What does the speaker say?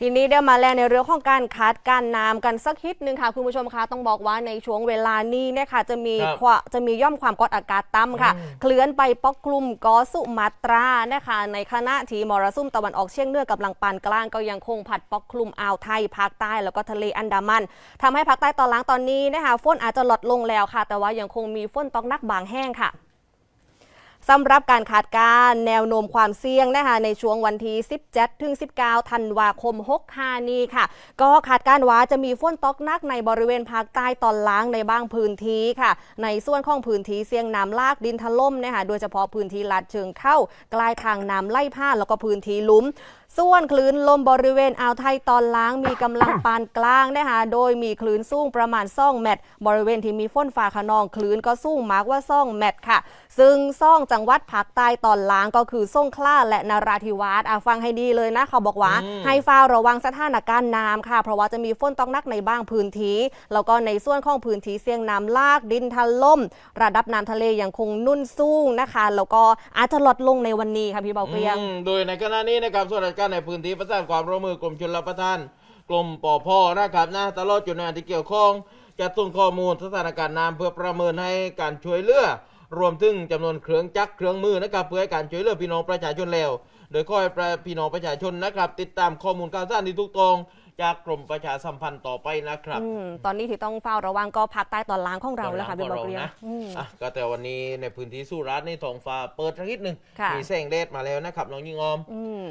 ทีนี้เดี๋ยวมาแลในเรื่องของการคาดการณ์น้ำกันสักนิดนึงค่ะ คุณผู้ชมคะต้องบอกว่าในช่วงเวลานี้เนี่ยค่ะจะมีครับควะจะมีย่อมความกดอากาศต่ำค่ะ อืม เคลื่อนไปปกคลุมเกอสุมาตรานะคะในขณะที่มรสุมตะวันออกเฉียงเหนือกำลังปานกลางก็ยังคงผัดปกคลุมอ่าวไทยภาคใต้แล้วก็ทะเลอันดามันทำให้ภาคใต้ตอนล่างตอนนี้นะคะฝนอาจจะลดลงแล้วค่ะ แต่ว่ายังคงมีฝนตกหนักบางแห้งค่ะ สำหรับการคาดการณ์แนวโน้มความเสี่ยงนะคะในช่วงวันที่ 17 ถึง 19 ธันวาคม 65 นี้ค่ะ ก็คาดการณ์ว่าจะมีฝนตกหนักในบริเวณภาคใต้ตอนล่างในบางพื้นที่ค่ะ ในส่วนของพื้นที่เสี่ยงน้ำลากดินถล่มนะคะโดยเฉพาะพื้นที่ลาดเชิงเข้าใกล้ทางน้ำไล่ผ่านแล้วก็พื้นที่ลุ่ม ส่วนคลื่นลมบริเวณอ่าวไทยตอนล่างมีกำลังปานกลางนะคะโดยมีคลื่นสูงประมาณซ่องเมตรบริเวณที่มีฝนฟ้าขนองคลื่นก็สูงมากกว่าซ่องเมตรค่ะ ซึ่งซ่องจังหวัดภาคใต้ตอนล่างก็คือส่งขลาและนราธิวาสอะฟังให้ดีเลยนะเขาบอกว่าอืมให้เฝ้าระวังสถานการณ์น้ำค่ะ เพราะว่าจะมีฝนตกหนักในบางพื้นที่แล้วก็ในส่วนของพื้นที่เสี่ยงน้ำลากดินทะล่มระดับน้ำทะเลยังคงนุ่นสูงนะคะ แล้วก็อาจจะลดลงในวันนี้ค่ะพี่เบาเกรียงอืมโดยในขณะนี้นะครับส่วนราชการในพื้นที่ประสานความร่วมมือกรมชลประทาน กรมปอพนะครับนะตลอดจุดงานที่เกี่ยวข้องจะส่งข้อมูลสถานการณ์น้ำเพื่อประเมินให้การช่วยเหลือรวมถึงจำนวนเครื่องจักรเครื่องมือนะครับเพื่อให้การช่วยเหลือพี่น้องประชาชนแล้ว โดยขอให้ประพี่น้องประชาชนนะครับ ติดตามข้อมูลข่าวสารที่ถูกต้องจากกรมประชาสัมพันธ์ต่อไปนะครับอืมตอนนี้ที่ต้องเฝ้าระวังก็ภาคใต้ตอนล่างของเราแล้วค่ะพี่เบาเกรียงนะอืมอะก็แต่วันนี้ในพื้นที่สุราษฎร์นี่ท้องฟ้าเปิดสักนิดหนึ่งค่ะมีแสงแดดมาแล้วนะครับน้องยิงออมอืม